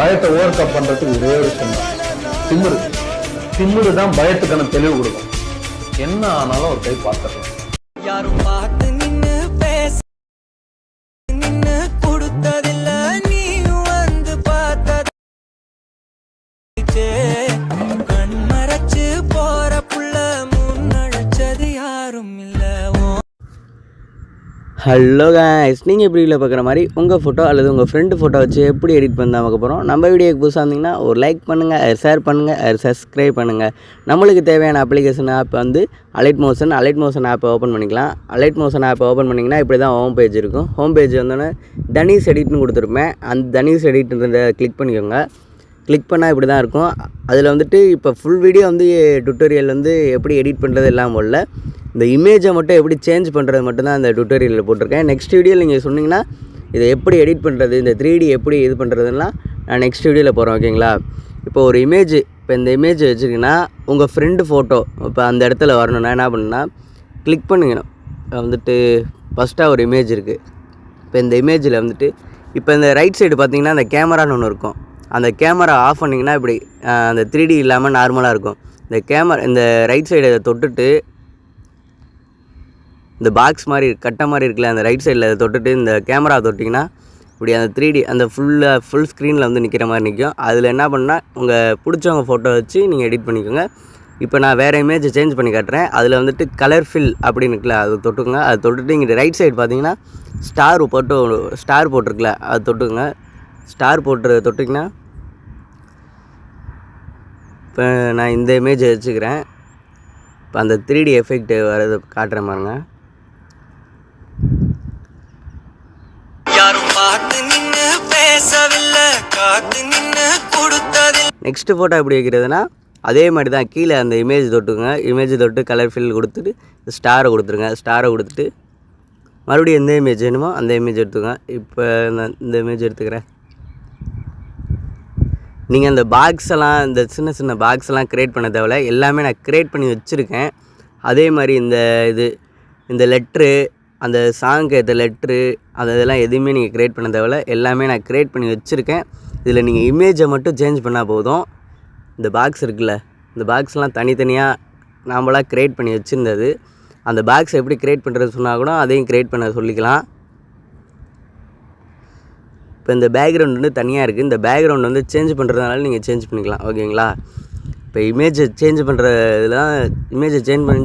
பயத்தை over cup பண்றதுக்கு ஒரே ஒரு விஷயம் திமுரு. திமுரு தான் பயத்துக்கான தெளிவு கொடுக்கும். என்ன ஆனாலும் ஒரு கை பார்த்துடலாம். யாரும் பார்த்து ஹலோ guys நீங்கள் எப்படி இல்லை பார்க்குற மாதிரி உங்கள் ஃபோட்டோ அல்லது உங்கள் ஃப்ரெண்டு ஃபோட்டோ வச்சு எப்படி எடிட் பண்ணி தான் பார்க்க போகிறோம் நம்ம வீடியோக்கு புதுசாக இருந்தீங்கன்னா ஒரு லைக் பண்ணுங்கள் ஷேர் பண்ணுங்கள் சப்ஸ்கிரைப் பண்ணுங்கள் நம்மளுக்கு தேவையான அப்ளிகேஷன் ஆப் வந்து அலைட் மோஷன் அலைட் மோஷன் ஆப்பை ஓப்பன் பண்ணிக்கலாம். அலைட் மோஷன் ஆப்பை ஓப்பன் பண்ணிங்கன்னா இப்படி தான் ஹோம் பேஜ் இருக்கும். ஹோம் பேஜ் வந்தோடனே தனிஷ் எடிட்னு கொடுத்துருப்பேன். அந்த தனிஷ் எடிட்ன்றதை கிளிக் பண்ணிக்கோங்க. கிளிக் பண்ணால் இப்படி தான் இருக்கும். அதில் வந்துட்டு இப்போ ஃபுல் வீடியோ வந்து டுட்டோரியல் வந்து எப்படி எடிட் பண்ணுறது எல்லாம் போடல இந்த இமேஜை மட்டும் எப்படி சேஞ்ச் பண்ணுறது மட்டும்தான் அந்த டுட்டோரியலில் போட்டிருக்கேன். நெக்ஸ்ட் வீடியோவில் நீங்கள் சொன்னீங்கன்னா இதை எப்படி எடிட் பண்ணுறது இந்த த்ரீ டி எப்படி இது பண்ணுறதுலாம் நான் நெக்ஸ்ட் வீடியோவில் போகிறேன் ஓகேங்களா இப்போ ஒரு இமேஜ் இப்போ இந்த இமேஜ் வச்சுருக்கீங்கன்னா உங்கள் ஃப்ரெண்டு ஃபோட்டோ இப்போ அந்த இடத்துல வரணும்னா என்ன பண்ணுன்னா கிளிக் பண்ணிக்கணும் வந்துட்டு ஃபஸ்ட்டாக ஒரு இமேஜ் இருக்குது இப்போ இந்த இமேஜில் வந்துட்டு இப்போ இந்த ரைட் சைடு பார்த்தீங்கன்னா அந்த கேமரான்னு ஒன்று இருக்கும். அந்த கேமரா ஆஃப் பண்ணிங்கன்னா இப்படி அந்த த்ரீ டி இல்லாமல் நார்மலாக இருக்கும். இந்த கேமரா இந்த ரைட் சைடை தொட்டுட்டு இந்த பாக்ஸ் மாதிரி கட்டை மாதிரி இருக்குல்ல அந்த ரைட் சைடில் தொட்டுட்டு இந்த கேமரா தொட்டிங்கன்னா இப்படி அந்த த்ரீ டி அந்த ஃபுல்லாக ஃபுல் ஸ்க்ரீனில் வந்து நிற்கிற மாதிரி நிற்கும் அதில் என்ன பண்ணால் உங்கள் பிடிச்சவங்க ஃபோட்டோ வச்சு நீங்கள் எடிட் பண்ணிக்கோங்க. இப்போ நான் வேறு இமேஜ் சேஞ்ச் பண்ணி காட்டுறேன். அதில் வந்துட்டு கலர் ஃபில் அப்படின்னு இருக்குல்ல அது தொட்டுக்குங்க. அது தொட்டுட்டு இங்கே ரைட் சைடு பார்த்தீங்கன்னா ஸ்டார் போட்டு ஸ்டார் போட்டிருக்குல்ல அது தொட்டுக்குங்க. ஸ்டார் போட்டு தொட்டிங்கன்னா இப்போ நான் இந்த இமேஜ் வச்சுக்கிறேன். இப்போ அந்த த்ரீ டி எஃபெக்ட் வரது நின்னு கொடுத்ததில்ல நெக்ஸ்ட் ஃபோட்டோ எப்படி வைக்கிறதுனா அதே மாதிரி தான் கீழே அந்த இமேஜ் தொட்டுங்க இமேஜ் தொட்டு கலர் ஃபில் கொடுத்துட்டு ஸ்டாரை கொடுத்துருங்க. ஸ்டாரை கொடுத்துட்டு மறுபடியும் எந்த இமேஜ் வேணுமோ அந்த இமேஜ் எடுத்துக்கோங்க. இப்போ இந்த இமேஜ் எடுத்துக்கிறேன். நீங்கள் அந்த பாக்ஸ் எல்லாம் இந்த சின்ன சின்ன பாக்ஸ் எல்லாம் க்ரியேட் பண்ண தேவையில்ல. எல்லாமே நான் க்ரியேட் பண்ணி வச்சுருக்கேன். அதே மாதிரி இந்த இது இந்த லெட்ரு அந்த சாங்க்கு ஏற்ற லெட்ரு அது இதெல்லாம் எதுவுமே நீங்கள் க்ரியேட் பண்ண தேவையில்ல. எல்லாமே நான் க்ரியேட் பண்ணி வச்சுருக்கேன். இதில் நீங்கள் இமேஜை மட்டும் சேஞ்ச் பண்ணால் போதும். இந்த பாக்ஸ் இருக்குல்ல இந்த பாக்ஸ்லாம் தனித்தனியாக நாம்பளாக க்ரியேட் பண்ணி வச்சுருந்தது. அந்த பாக்ஸ் எப்படி க்ரியேட் பண்ணுறது சொன்னால் கூட அதையும் க்ரியேட் பண்ண சொல்லிக்கலாம். இப்போ இந்த பேக்ரவுண்ட் வந்து தனியாக இருக்குது இந்த பேக்ரவுண்ட் வந்து சேஞ்ச் பண்ணுறதுனால நீங்கள் சேஞ்ச் பண்ணிக்கலாம். ஓகேங்களா இப்போ இமேஜை சேஞ்ச் பண்ணுற இதெல்லாம் இமேஜை சேஞ்ச் பண்ணி